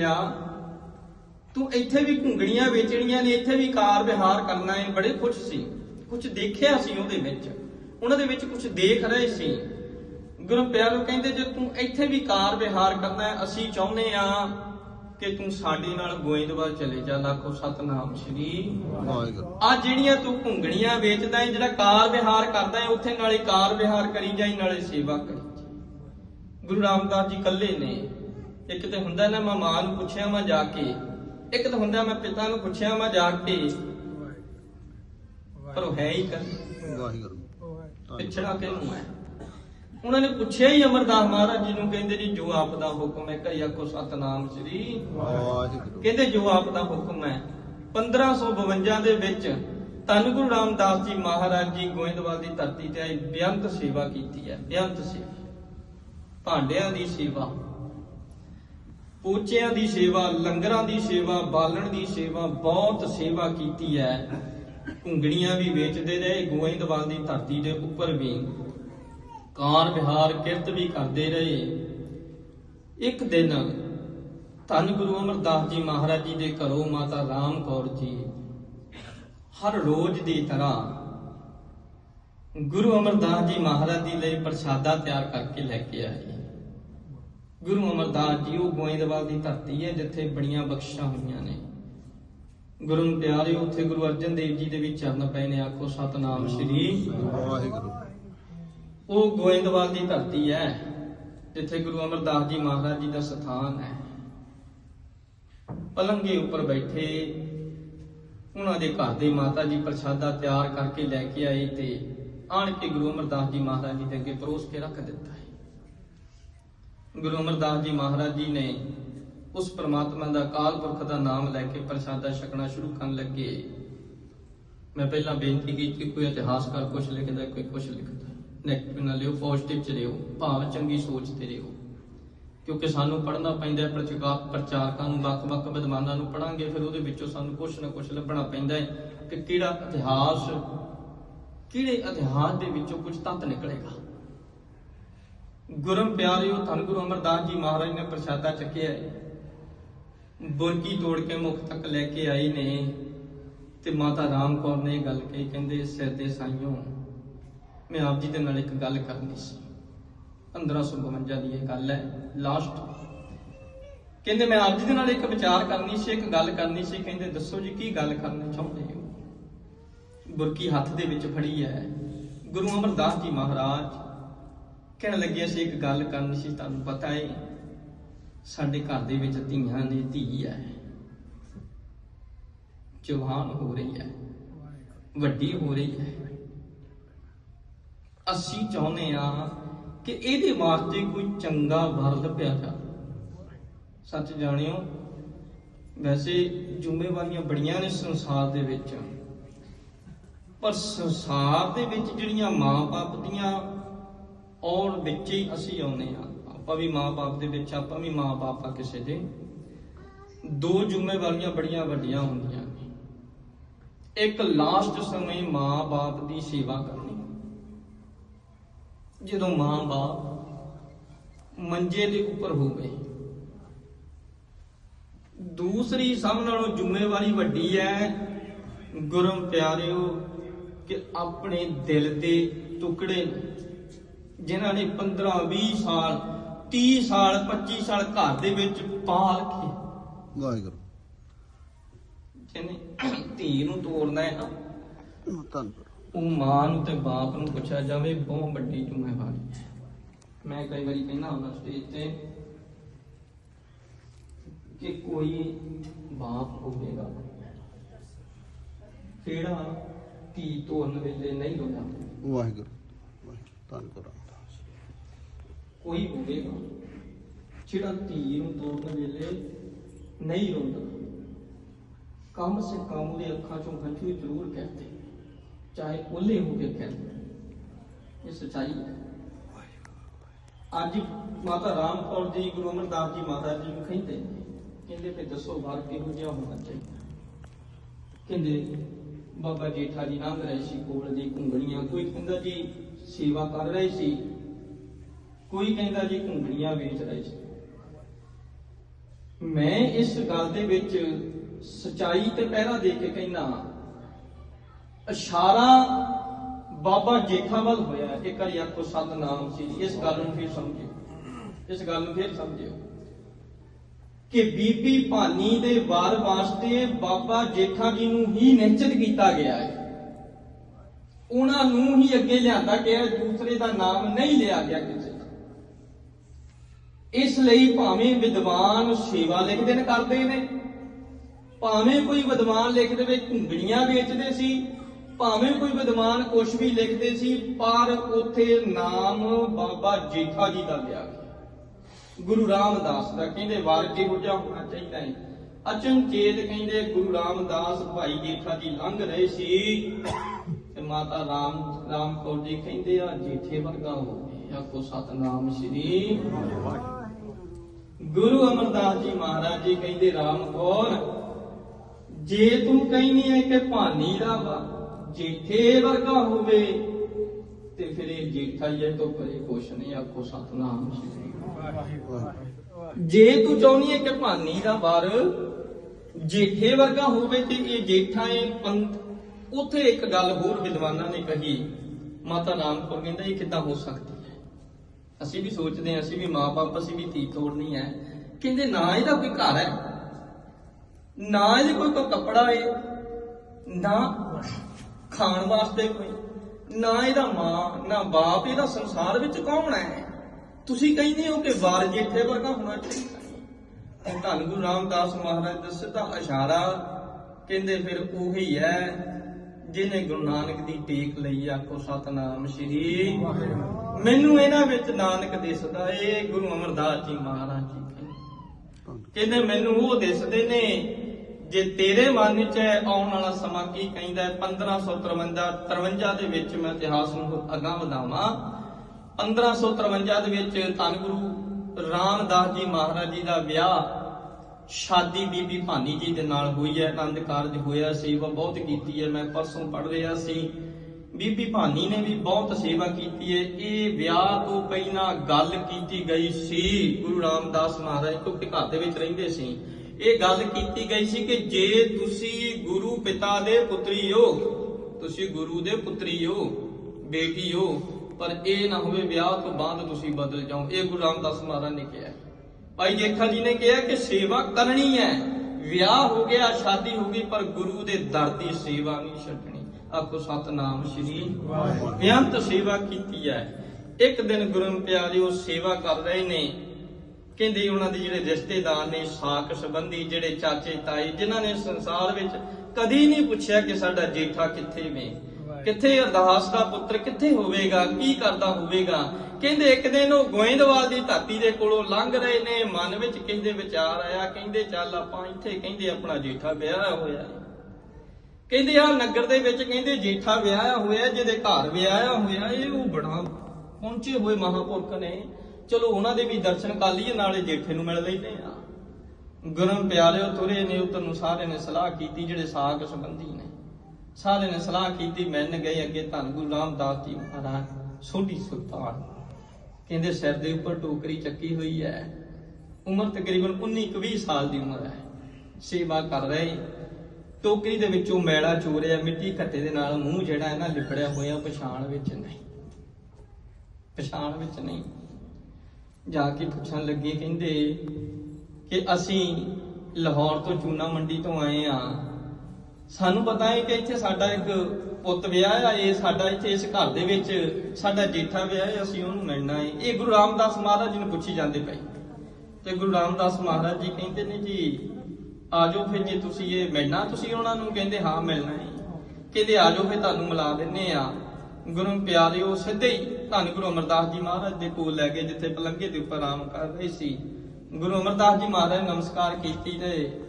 ਵੇਖਿਆ ਤੂੰ ਇੱਥੇ ਵੀ ਘੁੰਗਣੀਆਂ ਵੇਚਣੀਆਂ ਨੇ, ਇੱਥੇ ਵੀ ਕਾਰ ਵਿਹਾਰ ਕਰਨਾ ਹੈ ਬੜੇ ਖੁਸ਼ ਸੀ। ਕੁਝ ਦੇਖਿਆ ਸੀ ਉਹਦੇ ਵਿੱਚ। ਉਹਨਾਂ ਦੇ ਵਿੱਚ ਕੁਝ ਦੇਖ ਰਹੇ ਸੀ। ਗੁਰੂ ਪਿਆਰੋ ਕਹਿੰਦੇ, ਜੇ ਤੂੰ ਇੱਥੇ ਵੀ ਕਾਰ ਵਿਹਾਰ ਕਰਨਾ ਹੈ ਅਸੀਂ ਚਾਹੁੰਦੇ ਆ ਕਿ ਤੂੰ ਸਾਡੇ ਨਾਲ ਗੋਇੰਦਵਾਲ ਚਲੇ ਜਾ। ਲਾਖੋ ਸਤਨਾਮ ਸ਼੍ਰੀ ਵਾਹਿਗੁਰੂ। ਆ ਜਿਹੜੀਆਂ ਤੂੰ ਘੁੰਗਣੀਆਂ ਵੇਚਦਾ ਹੈ ਜਿਹੜਾ ਕਾਰ ਵਿਹਾਰ ਕਰਦਾ ਹੈ ਉੱਥੇ ਨਾਲੇ ਕਾਰ ਵਿਹਾਰ ਕਰੀ ਜਾਈ, ਨਾਲੇ ਸੇਵਾ ਕਰੀ ਗੁਰੂ ਰਾਮਦਾਸ ਜੀ ਇਕੱਲੇ ਨੇ। ਇੱਕ ਤੇ ਹੁੰਦਾ ਨਾ ਮੈਂ ਮਾਂ ਨੂੰ ਪੁੱਛਿਆ ਮੈਂ ਜਾ ਕੇ ਇੱਕ ਤਾਂ ਹੁੰਦਾ ਮੈਂ ਪਿਤਾ ਨੂੰ ਪੁੱਛਿਆ ਮੈਂ ਜਾ ਕੇ ਪਰ ਉਹ ਹੈ ਹੀ ਕਰ ਵਾਹਿਗੁਰੂ। ਪਿਛੜਾ ਕਿਹਨੂੰ ਹੈ? ਉਹਨਾਂ ਨੇ ਪੁੱਛਿਆ ਹੀ ਅਮਰਦਾਸ ਮਹਾਰਾਜ ਜੀ ਨੂੰ ਕਹਿੰਦੇ ਜੀ ਜੋ ਆਪ ਦਾ ਹੁਕਮ ਹੈ ਕਈ ਆਖੋ ਸਤਨਾਮ ਸ੍ਰੀ। ਵਾਹਿਗੁਰੂ। ਕਹਿੰਦੇ ਜੋ ਆਪ ਦਾ ਹੁਕਮ ਹੈ 1552 ਦੇ ਵਿੱਚ ਧੰਨ ਗੁਰੂ ਰਾਮਦਾਸ ਜੀ ਮਹਾਰਾਜ ਜੀ ਗੋਇੰਦਵਾਲ ਦੀ ਧਰਤੀ ਤੇ ਆਏ ਬੇਅੰਤ ਸੇਵਾ ਕੀਤੀ ਹੈ ਬੇਅੰਤ ਸੇਵਾ। ਭਾਂਡਿਆਂ ਦੀ ਸੇਵਾ। ਪੋਚਿਆਂ ਦੀ ਸੇਵਾ, ਲੰਗਰਾਂ ਦੀ ਸੇਵਾ, ਬਾਲਣ ਦੀ ਸੇਵਾ ਬਹੁਤ ਸੇਵਾ ਕੀਤੀ ਹੈ। ਘੁੰਗਣੀਆਂ ਵੀ ਵੇਚਦੇ ਰਹੇ ਗੋਇੰਦਵਾਲ ਦੀ ਧਰਤੀ ਦੇ ਉੱਪਰ ਵੀ। ਕਾਰ ਵਿਹਾਰ ਕਿਰਤ ਵੀ ਕਰਦੇ ਰਹੇ। ਇੱਕ ਦਿਨ ਧੰਨ ਗੁਰੂ ਅਮਰਦਾਸ ਜੀ ਮਹਾਰਾਜ ਜੀ ਦੇ ਘਰੋਂ ਮਾਤਾ ਰਾਮ ਕੌਰ ਜੀ ਹਰ ਰੋਜ਼ ਦੀ ਤਰ੍ਹਾਂ ਗੁਰੂ ਅਮਰਦਾਸ ਜੀ ਮਹਾਰਾਜ ਜੀ ਲਈ ਪ੍ਰਸ਼ਾਦਾ ਤਿਆਰ ਕਰਕੇ ਲੈ ਕੇ ਆਏ। ਗੁਰੂ ਅਮਰਦਾਸ ਜੀ ਉਹ ਗੋਇੰਦਵਾਲ ਦੀ ਧਰਤੀ ਹੈ ਜਿੱਥੇ ਬੜੀਆਂ ਬਖਸ਼ਾਂ ਹੋਈਆਂ ਨੇ। ਗੁਰੂ ਨੂੰ ਪਿਆਰੇ ਉੱਥੇ ਗੁਰੂ ਅਰਜਨ ਦੇਵ ਜੀ ਦੇ ਵੀ ਚਰਨ ਪਏ ਨੇ ਆਖੋ ਸਤਨਾਮ ਸ੍ਰੀ। ਵਾਹਿਗੁਰੂ। ਉਹ ਗੋਇੰਦਵਾਲ ਦੀ ਧਰਤੀ ਹੈ ਜਿੱਥੇ ਗੁਰੂ ਅਮਰਦਾਸ ਜੀ ਮਹਾਰਾਜ ਜੀ ਦਾ ਸਥਾਨ ਹੈ। ਪਲੰਗੇ ਉੱਪਰ ਬੈਠੇ ਉਹਨਾਂ ਦੇ ਘਰ ਦੇ ਮਾਤਾ ਜੀ ਪ੍ਰਸ਼ਾਦਾ ਤਿਆਰ ਕਰਕੇ ਲੈ ਕੇ ਆਏ ਤੇ ਆਣ ਕੇ ਗੁਰੂ ਅਮਰਦਾਸ ਜੀ ਮਹਾਰਾਜ ਜੀ ਦੇ ਅੱਗੇ ਪਰੋਸ ਕੇ ਰੱਖ ਦਿੱਤਾ ਗੁਰੂ ਅਮਰਦਾਸ ਜੀ ਮਹਾਰਾਜ ਜੀ ਨੇ ਉਸ ਪ੍ਰਮਾਤਮਾ ਦਾ ਕਾਲ ਪੁਰਖ ਦਾ ਨਾਮ ਲੈ ਕੇ ਪ੍ਰਸ਼ਾਦਾ ਛਕਣਾ ਸ਼ੁਰੂ ਕਰਨ ਲੱਗੇ। ਮੈਂ ਪਹਿਲਾਂ ਬੇਨਤੀ ਕੀਤੀ, ਕੋਈ ਇਤਿਹਾਸਕਾਰ ਕੁਝ ਲਿਖਦਾ, ਕੋਈ ਕੁਝ ਲਿਖਦਾ। ਨੈਗੇਟਿਵ ਨਾ ਲਿਓ ਪੋਜ਼ਿਟਿਵ ਚ ਲਿਓ, ਭਾਵ ਚੰਗੀ ਸੋਚ ਤੇ ਲਿਓ। ਕਿਉਂਕਿ ਸਾਨੂੰ ਪੜ੍ਹਨਾ ਪੈਂਦਾ ਹੈ ਪ੍ਰਚਾਰ ਪ੍ਰਚਾਰਕਾਂ ਨੂੰ, ਵੱਖ-ਵੱਖ ਵਿਦਵਾਨਾਂ ਨੂੰ ਪੜਾਂਗੇ ਫਿਰ ਉਹਦੇ ਵਿੱਚੋਂ ਸਾਨੂੰ ਕੁਝ ਨਾ ਕੁਝ ਲੱਭਣਾ ਪੈਂਦਾ ਹੈ ਕਿ ਕਿਹੜਾ ਇਤਿਹਾਸ ਕਿਹੜੇ ਇਤਿਹਾਸ ਦੇ ਵਿੱਚੋਂ ਕੁਝ ਤੱਤ ਨਿਕਲੇਗਾ। ਗੁਰਮ ਪਿਆਰਿਓ ਧੰਨ ਗੁਰੂ ਅਮਰਦਾਸ ਜੀ ਮਹਾਰਾਜ ਨੇ ਪ੍ਰਸ਼ਾਦਾ ਚੱਕਿਆ ਹੈ। ਬੁਰਕੀ ਤੋੜ ਕੇ ਮੁਖ ਤੱਕ ਲੈ ਕੇ ਆਏ ਨੇ ਤੇ ਮਾਤਾ ਰਾਮ ਕੌਰ ਨੇ ਇਹ ਗੱਲ ਕਹੀ, ਕਹਿੰਦੇ ਸਿਰਦੇ ਸਾਈਓ, ਮੈਂ ਆਪ ਜੀ ਦੇ ਨਾਲ ਇੱਕ ਗੱਲ ਕਰਨੀ ਸੀ। 1552 ਦੀ ਇਹ ਗੱਲ ਹੈ ਲਾਸਟ ਕਹਿੰਦੇ, ਮੈਂ ਆਪ ਜੀ ਦੇ ਨਾਲ ਇੱਕ ਵਿਚਾਰ ਕਰਨੀ ਸੀ, ਇੱਕ ਗੱਲ ਕਰਨੀ ਸੀ। ਕਹਿੰਦੇ, ਦੱਸੋ ਜੀ, ਕੀ ਗੱਲ ਕਰਨੀ ਚਾਹੁੰਦੇ ਹੋ? ਬੁਰਕੀ ਹੱਥ ਦੇ ਵਿੱਚ ਫੜੀ ਹੈ। ਗੁਰੂ ਅਮਰਦਾਸ ਜੀ ਮਹਾਰਾਜ ਕਹਿਣ ਲੱਗਿਆ ਸੀ ਇੱਕ ਗੱਲ ਕਰਨੀ ਸੀ, ਤੁਹਾਨੂੰ ਪਤਾ ਹੈ, ਸਾਡੇ ਘਰ ਦੇ ਵਿੱਚ ਧੀਆਂ ਦੀ ਧੀ ਹੈ। ਜਵਾਨ ਹੋ ਰਹੀ ਹੈ, ਵੱਡੀ ਹੋ ਰਹੀ ਹੈ। ਅਸੀਂ ਚਾਹੁੰਦੇ ਆ ਕਿ ਇਹਦੇ ਵਾਸਤੇ ਕੋਈ ਚੰਗਾ ਵਰ ਲੱਭਿਆ ਜਾ ਸੱਚ ਜਾਣਿਓ, ਵੈਸੇ ਜ਼ਿੰਮੇਵਾਰੀਆਂ ਬੜੀਆਂ ਨੇ ਸੰਸਾਰ ਦੇ ਵਿੱਚ। ਪਰ ਸੰਸਾਰ ਦੇ ਵਿੱਚ ਜਿਹੜੀਆਂ ਮਾਂ-ਬਾਪ ਦੀਆਂ ਔਰ ਵਿੱਚ ਹੀ ਅਸੀਂ ਆਉਨੇ ਆ ਆਪਾਂ ਵੀ ਮਾਂ-ਬਾਪ ਦੇ ਵਿੱਚ, ਆਪਾਂ ਵੀ ਮਾਂ-ਬਾਪ ਆ ਕਿਸੇ ਦੇ। ਦੋ ਜ਼ਿੰਮੇਵਾਰੀਆਂ ਬੜੀਆਂ ਵੱਡੀਆਂ ਹੁੰਦੀਆਂ ਨੇ। ਇੱਕ ਲਾਸਟ ਸਮੇਂ ਮਾਂ-ਬਾਪ ਦੀ ਸੇਵਾ ਕਰਨੀ। ਜਦੋਂ ਮਾਂ-ਬਾਪ ਮੰਜੇ ਦੇ ਉੱਪਰ ਹੋ ਗਏ। ਦੂਸਰੀ ਸਭ ਨਾਲੋਂ ਜ਼ਿੰਮੇਵਾਰੀ ਵੱਡੀ ਹੈ ਗੁਰਮ ਪਿਆਰਿਓ, ਕਿ ਆਪਣੇ ਦਿਲ ਦੇ ਟੁਕੜੇ ਜਿਨ੍ਹਾਂ ਨੇ 15 20 ਸਾਲ 30 ਸਾਲ 25 ਸਾਲ ਘਰ ਦੇ ਵਿੱਚ ਪਾਲ ਕੇ ਵਾਹਿਗੁਰੂ। ਜਿਹਨੇ ਧੀ ਨੂੰ ਤੋੜਨਾ ਹੈ ਨਾ ਉਹ ਮਾਂ ਨੂੰ ਤੇ ਬਾਪ ਨੂੰ ਪੁੱਛਿਆ ਜਾਵੇ ਬਹੁਤ ਵੱਡੀ ਜ਼ਿੰਮੇਵਾਰੀ ਮੈਂ ਕਈ ਵਾਰੀ ਕਹਿੰਦਾ ਹੁੰਦਾ ਸਟੇਜ ਤੇ ਕਿ ਕੋਈ ਬਾਪ ਹੋਵੇਗਾ। ਜਿਹੜਾ ਧੀ ਤੋੜਨ ਵੇਲੇ ਨਹੀਂ ਰੋਂਦਾ। ਵਾਹਿਗੁਰੂ ਵਾਹਿਗੁਰੂ ਧੰਨਵਾਦ ਰਾਮਦਾਸ ਕੋਈ ਹੋਵੇਗਾ। ਜਿਹੜਾ ਧੀ ਨੂੰ ਤੋੜਨ ਵੇਲੇ ਨਹੀਂ ਰੋਂਦਾ। ਕੰਮ ਸੇ ਕਮ ਉਹਦੇ ਅੱਖਾਂ ਚੋਂ ਹੰਝੂ ਜ਼ਰੂਰ ਕਹਿੰਦੇ ਚਾਹੇ ਉਹਲੇ ਹੋ ਕੇ ਕਹਿੰਦੇ ਇਹ ਸੱਚਾਈ ਹੈ। ਅੱਜ ਮਾਤਾ ਰਾਮ ਕੌਰ ਜੀ ਗੁਰੂ ਅਮਰਦਾਸ ਜੀ ਮਾਤਾ ਜੀ ਨੂੰ ਕਹਿੰਦੇ ਕਹਿੰਦੇ ਵੀ ਦੱਸੋ ਬਾਹਰ ਕਿਹੋ ਜਿਹਾ ਹੋਣਾ ਚਾਹੀਦਾ। ਕਹਿੰਦੇ, ਬਾਬਾ ਜੇਠਾ ਜੀ ਲੰਘ ਰਹੇ ਸੀ ਕੋਲ ਦੀ ਘੁੰਗਣੀਆਂ ਕੋਈ ਕਹਿੰਦਾ ਜੀ ਸੇਵਾ ਕਰ ਰਹੇ ਸੀ ਕੋਈ ਕਹਿੰਦਾ ਜੀ ਘੁੰਗਣੀਆਂ ਵੇਚ ਰਹੇ ਸੀ। ਮੈਂ ਇਸ ਗੱਲ ਦੇ ਵਿੱਚ ਸਚਾਈ ਤੇ ਪਹਿਰਾ ਦੇ ਕੇ ਕਹਿਣਾ ਇਸ਼ਾਰਾ ਬਾਬਾ ਜੇਠਾਵਲ ਹੋਇਆ ਇੱਕ ਵਾਰੀ ਆਖੋ ਸਤਨਾਮ ਸੀ। ਇਸ ਗੱਲ ਨੂੰ ਫਿਰ ਸਮਝਿਓ। ਇਸ ਗੱਲ ਨੂੰ ਫਿਰ ਸਮਝਿਓ ਕਿ ਬੀਬੀ ਭਾਨੀ ਦੇ ਵਾਰ ਵਾਸਤੇ ਬਾਬਾ ਜੇਠਾ ਜੀ ਨੂੰ ਹੀ ਨਿਸ਼ਚਿਤ ਕੀਤਾ ਗਿਆ ਹੈ। ਉਹਨਾਂ ਨੂੰ ਹੀ ਅੱਗੇ ਲਿਆਂਦਾ ਗਿਆ, ਦੂਸਰੇ ਦਾ ਨਾਮ ਨਹੀਂ ਲਿਆ ਗਿਆ ਇਸ ਲਈ ਭਾਵੇਂ ਵਿਦਵਾਨ ਸੇਵਾ ਲਿਖਦੇ ਨੇ ਕਰਦੇ ਨੇ, ਭਾਵੇਂ ਕੋਈ ਵਿਦਵਾਨ ਲਿਖ ਦੇਵੇ ਘੁੰਗਣੀਆਂ ਵੇਚਦੇ ਸੀ, ਭਾਵੇਂ ਕੋਈ ਵਿਦਵਾਨ ਕੁਛ ਵੀ ਲਿਖਦੇ ਸੀ, ਪਰ ਉੱਥੇ ਨਾਮ ਬਾਬਾ ਜੇਠਾ ਜੀ ਦਾ ਲਿਆ ਗਿਆ। ਗੁਰੂ ਰਾਮਦਾਸ ਦਾ ਕਹਿੰਦੇ ਵਾਰ ਕਿਹੋ ਜਿਹਾ ਹੋਣਾ ਚਾਹੀਦਾ ਹੈ। ਅਚਨਚੇਤ ਕਹਿੰਦੇ ਗੁਰੂ ਰਾਮਦਾਸ ਭਾਈ ਜੇਠਾ ਜੀ ਲੰਘ ਰਹੇ ਸੀ, ਤੇ ਮਾਤਾ ਰਾਮ ਰਾਮ ਕੌਰ ਜੀ ਕਹਿੰਦੇ ਆ, ਜੇਠੇ ਵਰਗਾ ਹੋਵੇ ਆਖੋ ਸਤਨਾਮ ਸ੍ਰੀ ਗੁਰੂ ਅਮਰਦਾਸ ਜੀ ਮਹਾਰਾਜ ਜੀ ਕਹਿੰਦੇ, ਰਾਮ ਕੌਰ ਜੇ ਤੂੰ ਕਹਿੰਦੀ ਹੈ ਕਿ ਭਾਨੀ ਦਾ ਵਾ ਜੇਠੇ ਵਰਗਾ ਹੋਵੇ, ਤੇ ਫਿਰ ਇਹ ਜੇਠਾ ਹੀ ਹੈ, ਤੋਂ ਪਰੇ ਕੁਛ ਨਹੀਂ ਆਖੋ, ਸਤਨਾਮ ਸ੍ਰੀ ਜੇ ਤੂੰ ਚਾਹੁੰਦੀ ਹੈ ਕਿ ਭਾਨੀ ਦਾ ਵਾਰ ਜੇਠੇ ਵਰਗਾ ਹੋਵੇ ਤੇ ਇਹ ਜੇਠਾ ਹੈ, ਪੰਥ। ਉਥੇ ਇੱਕ ਗੱਲ ਹੋਰ ਵਿਦਵਾਨਾਂ ਨੇ ਕਹੀ, ਮਾਤਾ ਰਾਮ ਕੌਰ ਕਹਿੰਦਾ, ਇਹ ਕਿੱਦਾਂ ਹੋ ਸਕਦੀ? ਅਸੀਂ ਵੀ ਸੋਚਦੇ ਹਾਂ, ਅਸੀਂ ਵੀ ਮਾਪੇ ਅਸੀਂ ਵੀ ਧੀ ਤੋੜਨੀ ਹੈ। ਕਹਿੰਦੇ ਨਾ ਇਹਦਾ ਕੋਈ ਘਰ ਹੈ। ਨਾ ਇਹਦੇ ਕੋਈ ਕੋਈ ਕੱਪੜਾ ਹੈ ਨਾ ਖਾਣ ਵਾਸਤੇ ਕੋਈ। ਨਾ ਇਹਦਾ ਮਾਂ, ਨਾ ਬਾਪ, ਇਹਦਾ ਸੰਸਾਰ ਵਿੱਚ ਕੌਣ ਹੈ? ਤੁਸੀਂ ਕਹਿੰਦੇ ਹੋ ਕਿ ਵਾਰ ਜੇਠੇ ਵਰਗਾ ਹੋਣਾ ਚਾਹੀਦਾ ਹੈ। ਧੰਨ ਗੁਰੂ ਰਾਮਦਾਸ ਮਹਾਰਾਜ ਦਾ ਸਿੱਧਾ ਇਸ਼ਾਰਾ, ਕਹਿੰਦੇ ਫਿਰ ਉਹੀ ਹੈ ਜਿਹਨੇ ਗੁਰੂ ਨਾਨਕ ਦੀ ਟੇਕ ਲਈ ਆਖੋ ਸਤਨਾਮ ਸ੍ਰੀ ਮੈਨੂੰ ਇਹਨਾਂ ਵਿੱਚ ਨਾਨਕ ਦਿਸਦਾ ਏ ਗੁਰੂ ਅਮਰਦਾਸ ਜੀ ਮਹਾਰਾਜ ਜੀ ਕਹਿੰਦੇ। ਮੈਨੂੰ ਉਹ ਦਿਸਦੇ ਨੇ ਜੇ ਤੇਰੇ ਮਨ ਵਿੱਚ ਆਉਣ ਵਾਲਾ ਸਮਾਂ ਕੀ ਕਹਿੰਦਾ ਹੈ 1553 53 ਦੇ ਵਿੱਚ ਮੈਂ ਇਤਿਹਾਸ ਨੂੰ ਅਗਾਂਹ ਵਧਾਵਾਂ 1553 ਦੇ ਵਿੱਚ ਧੰਨ ਗੁਰੂ ਰਾਮਦਾਸ ਜੀ ਮਹਾਰਾਜ ਜੀ ਦਾ ਵਿਆਹ ਸ਼ਾਦੀ ਬੀਬੀ ਭਾਨੀ ਜੀ ਦੇ ਨਾਲ ਹੋਈ ਹੈ, ਆਨੰਦ ਕਾਰਜ ਹੋਇਆ, ਸੇਵਾ ਬਹੁਤ ਕੀਤੀ ਹੈ, ਮੈਂ ਪਰਸੋਂ ਪੜ ਰਿਹਾ ਸੀ। ਬੀਬੀ ਭਾਨੀ ਨੇ ਵੀ ਬਹੁਤ ਸੇਵਾ ਕੀਤੀ ਹੈ। ਇਹ ਵਿਆਹ ਤੋਂ ਪਹਿਲਾਂ ਗੱਲ ਕੀਤੀ ਗਈ ਸੀ, ਗੁਰੂ ਰਾਮਦਾਸ ਮਹਾਰਾਜ ਕਿਉਂਕਿ ਘਰ ਦੇ ਵਿੱਚ ਰਹਿੰਦੇ ਸੀ। ਇਹ ਗੱਲ ਕੀਤੀ ਗਈ ਸੀ ਕਿ ਜੇ ਤੁਸੀਂ ਗੁਰੂ ਪਿਤਾ ਦੇ ਪੁੱਤਰੀ ਹੋ, ਤੁਸੀਂ ਗੁਰੂ ਦੇ ਪੁੱਤਰੀ ਹੋ, ਬੇਟੀ ਹੋ, ਪਰ ਇਹ ਨਾ ਹੋਵੇ ਵਿਆਹ ਤੋਂ ਬਾਅਦ ਤੁਸੀਂ ਬਦਲ ਜਾਓ। ਇਹ ਗੁਰੂ ਰਾਮਦਾਸ ਮਹਾਰਾਜ ਨੇ ਕਿਹਾ। ਭਾਈ ਜੇਠਾ ਜੀ ਨੇ ਕਿਹਾ ਕਿ ਸੇਵਾ ਕਰਨੀ ਹੈ। ਵਿਆਹ ਹੋ ਗਿਆ, ਸ਼ਾਦੀ ਹੋ ਗਈ, ਪਰ ਗੁਰੂ ਦੇ ਦਰ ਦੀ ਸੇਵਾ ਨਹੀਂ ਛੱਡਣੀ। ਆਖੋ, ਸਤਨਾਮ ਸ਼੍ਰੀ ਬੇਅੰਤ ਸੇਵਾ ਕੀਤੀ ਹੈ। ਇੱਕ ਦਿਨ ਗੁਰੂ ਪਿਆਰਿਓ ਸੇਵਾ ਕਰ ਰਹੇ ਨੇ। ਕਹਿੰਦੇ ਉਹਨਾਂ ਦੇ ਜਿਹੜੇ ਰਿਸ਼ਤੇਦਾਰ ਨੇ ਸਾਕ ਸੰਬੰਧੀ ਜਿਹੜੇ ਚਾਚੇ ਤਾਏ, ਜਿਨ੍ਹਾਂ ਨੇ ਸੰਸਾਰ ਵਿੱਚ ਕਦੀ ਨਹੀਂ ਪੁੱਛਿਆ ਕਿ ਸਾਡਾ ਜੇਠਾ ਕਿੱਥੇ ਵੇ। ਕਿੱਥੇ ਅਰਦਾਸ ਦਾ ਪੁੱਤਰ ਕਿੱਥੇ ਹੋਵੇਗਾ? ਕੀ ਕਰਦਾ ਹੋਵੇਗਾ? ਕਹਿੰਦੇ ਇੱਕ ਦਿਨ ਉਹ ਗੋਇੰਦਵਾਲ ਦੀ ਧਰਤੀ ਦੇ ਕੋਲੋਂ ਲੰਘ ਰਹੇ ਨੇ। ਮਨ ਵਿੱਚ ਕਿਸੇ ਦੇ ਵਿਚਾਰ ਆਇਆ, ਕਹਿੰਦੇ, ਚੱਲ ਆਪਾਂ ਇੱਥੇ ਕਹਿੰਦੇ, ਆਪਣਾ ਜੇਠਾ ਵਿਆਹ ਹੋਇਆ ਕਹਿੰਦੇ ਆ ਨਗਰ ਦੇ ਵਿੱਚ ਕਹਿੰਦੇ, ਜੇਠਾ ਵਿਆਹਿਆ ਹੋਇਆ, ਜਿਹਦੇ ਘਰ ਵਿਆਹਿਆ ਹੋਇਆ ਇਹ ਉਹ ਬੜਾ ਪਹੁੰਚੇ ਹੋਏ ਮਹਾਪੁਰਖ ਨੇ। ਚਲੋ, ਉਹਨਾਂ ਦੇ ਵੀ ਦਰਸ਼ਨ ਕਰ ਲਈਏ, ਨਾਲੇ ਜੇਠੇ ਨੂੰ ਮਿਲ ਲੈਂਦੇ ਆ ਗੁਰਮ ਪਿਆਰਿਓ ਤੁਰੇ ਨੇ, ਉਧਰ ਨੂੰ ਸਾਰੇ ਨੇ ਸਲਾਹ ਕੀਤੀ, ਜਿਹੜੇ ਸਾਗ ਸੰਬੰਧੀ ਨੇ। ਸਾਰੇ ਨੇ ਸਲਾਹ ਕੀਤੀ ਮਿਲਣ ਗਏ ਅੱਗੇ ਧੰਨ ਗੁਰੂ ਰਾਮਦਾਸ ਜੀ ਮਹਾਰਾਜ, ਸੋਢੀ ਸੁਲਤਾਨ। ਕਹਿੰਦੇ ਸਿਰ ਦੇ ਉੱਪਰ ਟੋਕਰੀ ਚੱਕੀ ਹੋਈ ਹੈ। ਉਮਰ ਤਕਰੀਬਨ 19 ਕੁ 20 ਸਾਲ ਦੀ ਉਮਰ ਹੈ। ਸੇਵਾ ਕਰ ਰਹੇ। ਟੋਕਰੀ ਦੇ ਵਿੱਚੋਂ ਮੈਲਾ ਚੋਰਿਆ, ਮਿੱਟੀ ਖੱਤੇ ਦੇ ਨਾਲ ਮੂੰਹ ਜਿਹੜਾ ਹੈ ਨਾ ਲਿਪੜਿਆ ਹੋਇਆ ਪਛਾਣ ਵਿੱਚ ਨਹੀਂ। ਪਛਾਣ ਵਿੱਚ ਨਹੀਂ। ਜਾ ਕੇ ਪੁੱਛਣ ਲੱਗੇ, ਕਹਿੰਦੇ ਕਿ ਅਸੀਂ ਲਾਹੌਰ ਤੋਂ ਚੂਨਾ ਮੰਡੀ ਤੋਂ ਆਏ ਆ ਸਾਨੂੰ ਪਤਾ ਹੈ ਕਿ ਇੱਥੇ ਸਾਡਾ ਇੱਕ ਪੁੱਤ ਵਿਆਹ ਆ, ਇਹ ਸਾਡਾ ਇੱਥੇ ਇਸ ਘਰ ਦੇ ਵਿੱਚ ਸਾਡਾ ਜੇਠਾ ਵਿਆਹ ਹੈ, ਅਸੀਂ ਉਹਨੂੰ ਮਿਲਣਾ ਹੈ। ਇਹ ਗੁਰੂ ਰਾਮਦਾਸ ਮਹਾਰਾਜ ਜੀ ਨੂੰ ਪੁੱਛੀ ਜਾਂਦੇ ਪਏ। ਤੇ ਗੁਰੂ ਰਾਮਦਾਸ ਮਹਾਰਾਜ ਜੀ ਕਹਿੰਦੇ ਨੇ ਜੀ, ਆਜੋ ਫਿਰ ਜੇ ਤੁਸੀਂ ਇਹ ਮਿਲਣਾ, ਤੁਸੀਂ ਉਹਨਾਂ ਨੂੰ ਕਹਿੰਦੇ, ਹਾਂ, ਮਿਲਣਾ ਹੈ। ਕਹਿੰਦੇ, ਆਜੋ ਫਿਰ ਤੁਹਾਨੂੰ ਮਿਲਾ ਦਿੰਨੇ ਆ। ਗੁਰੂ ਪਿਆਰਿਓ, ਸਿੱਧੇ ਹੀ ਧੰਨ ਗੁਰੂ ਅਮਰਦਾਸ ਜੀ ਮਹਾਰਾਜ ਦੇ ਕੋਲ ਲੈ ਗਏ, ਜਿੱਥੇ ਪਲੰਘੇ ਦੇ ਉੱਪਰ ਆਰਾਮ ਕਰ ਰਹੇ ਸੀ। ਗੁਰੂ ਅਮਰਦਾਸ ਜੀ ਮਹਾਰਾਜ, ਨਮਸਕਾਰ ਕੀਤੀ ਤੇ